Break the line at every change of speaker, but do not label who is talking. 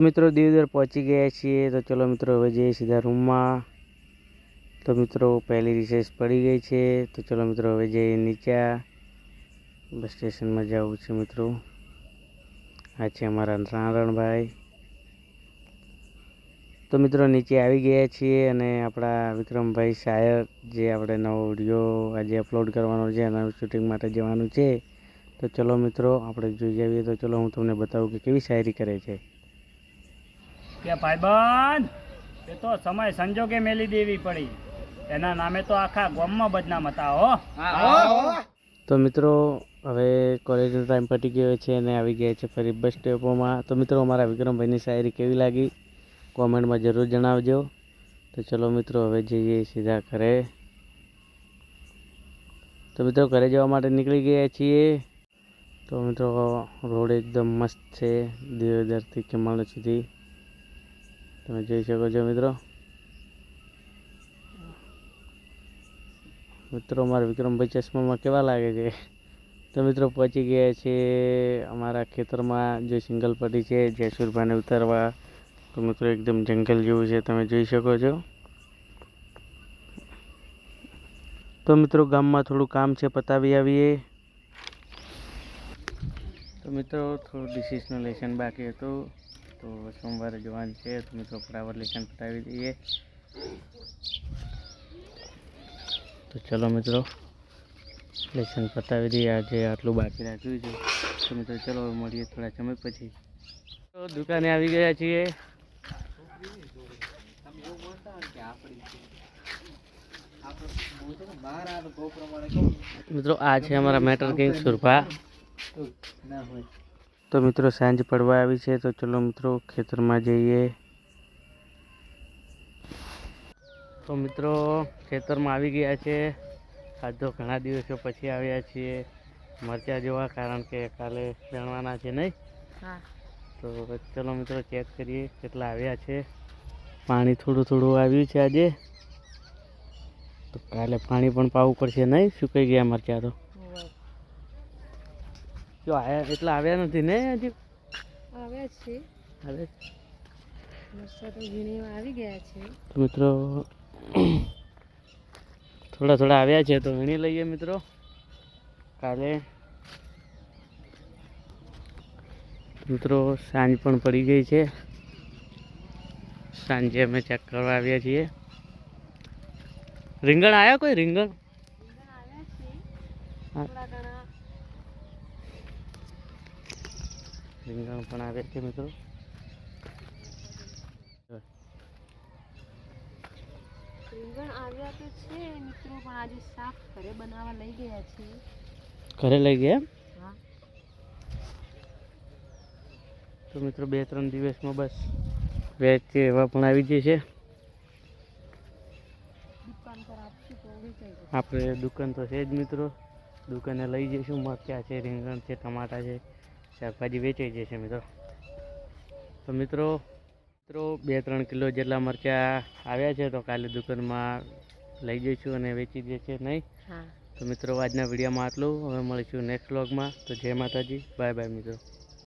મિત્રો, દેવદર પહોંચી ગયા છીએ. તો ચલો મિત્રો, હવે જઈએ સીધા રૂમમાં. તો મિત્રો, પહેલી રિસેસ પડી ગઈ છે. તો ચલો મિત્રો, હવે જઈએ નીચે. બસ સ્ટેશનમાં જવું છે મિત્રો. આ છે અમારા નારણભાઈ તો મિત્રો, નીચે આવી ગયા છીએ અને આપણા વિક્રમભાઈ શાયર જે આપણે નવો વીડિયો આજે અપલોડ કરવાનો છે, એના શૂટિંગ માટે જવાનું છે. તો ચલો મિત્રો, આપણે જોઈ આવીએ. તો ચલો, હું તમને બતાવું કે કેવી શાયરી કરે છે.
કે ભાઈબંધ એ તો સમય સંજોગે મેલી દેવી પડી. એના નામે તો આખા ગામમાં બદનામ હતા હો.
તો મિત્રો હવે કોલેજનો ટાઈમ પટી ગયો છે અને આવી ગયા છે ફરી બસ સ્ટેપોમાં તો મિત્રો અમારા વિક્રમભાઈની શાયરી કેવી લાગી? કોમેન્ટમાં જરૂર જણાવજો. તો ચલો મિત્રો હવે જઈએ સીધા ઘરે. તો મિત્રો ઘરે જવા માટે નીકળી ગયા છીએ. તો મિત્રો રોડ એકદમ મસ્ત છે. દેવદરથી કિમાણ સુધી. તમે જોઈ શકો છો મિત્રો. મિત્રો, મારા વિક્રમભાઈ ચશ્મામાં કેવા લાગે છે? તો મિત્રો, પહોંચી ગયા છે અમારા ખેતરમાં જે સિંગલ પટ્ટી છે જયસુરભાઈને ઉતારવા. તો મિત્રો, એકદમ જંગલ જેવું છે, તમે જોઈ શકો છો. તો મિત્રો, ગામમાં થોડું કામ છે, પતાવી આવીએ. તો મિત્રો, થોડું ડિસિઝનું લેશન બાકી હતું. તો સોમવારે જવાનું છે તો મિત્રો ફટાફટ લેશન પતાવી દઈએ. તો ચલો મિત્રો લેસન પતાવી દઈએ. આજે આટલું બાકી રાખ્યું છે. તો મિત્રો ચલો મળીએ થોડા સમય પછી. તો દુકાને આવી ગયા છીએ. મિત્રો, આ છે અમારા મેટર કિંગ સુરભા. તો મિત્રો સાંજ પડવા આવી છે તો ચલો મિત્રો ખેતરમાં જઈએ. તો મિત્રો ખેતરમાં આવી ગયા છે. આજ તો ઘણા દિવસો પછી આવ્યા છીએ મરચા જોવા કારણ કે કાલે વેણવાના છે નહીં? તો ચલો મિત્રો ચેક કરીએ કેટલા આવ્યા છે. પાણી થોડું થોડું આવ્યું છે આજે. તો કાલે પાણી પણ પાવું પડશે નહીં? સુકાઈ ગયા મરચા તો. જો આયા એટલા આવ્યા નથી ને હજી?
આવ્યા છે. તો આવી ગયા છે.
તો મિત્રો થોડા થોડા આવ્યા છે તો વીણી લઈએ મિત્રો. કાલે મિત્રો સાંજ પણ પડી ગઈ છે. સાંજે અમે ચેક કરવા આવ્યા છીએ. રીંગણ આવ્યા કોઈ રીંગણ
આવ્યા છે
હા.
થોડા ઘણા
રીંગણ પણ આવે છે મિત્રો.
રીંગણ આવ્યા તો છે મિત્રો પણ આજે શાક ઘરે બનાવવા લઈ ગયા છે.
ઘરે લઈ ગયા
હા.
તો મિત્રો બે ત્રણ દિવસમાં બસ વેચ છે એવા પણ આવી જશે. આપણે દુકાન તો છે જ મિત્રો. દુકાને લઈ જઈશું. મરચાં છે રીંગણ છે ટમાટા છે શાકભાજી વેચાઈ જશે મિત્રો. તો મિત્રો મિત્રો બે ત્રણ કિલો જેટલા મરચાં આવ્યા છે તો કાલે દુકાનમાં લઈ જઈશું અને વેચી જશે નહીં. તો મિત્રો આજના વિડીયોમાં આટલું. હવે મળીશું નેક્સ્ટ વ્લોગમાં તો જય માતાજી. બાય બાય મિત્રો.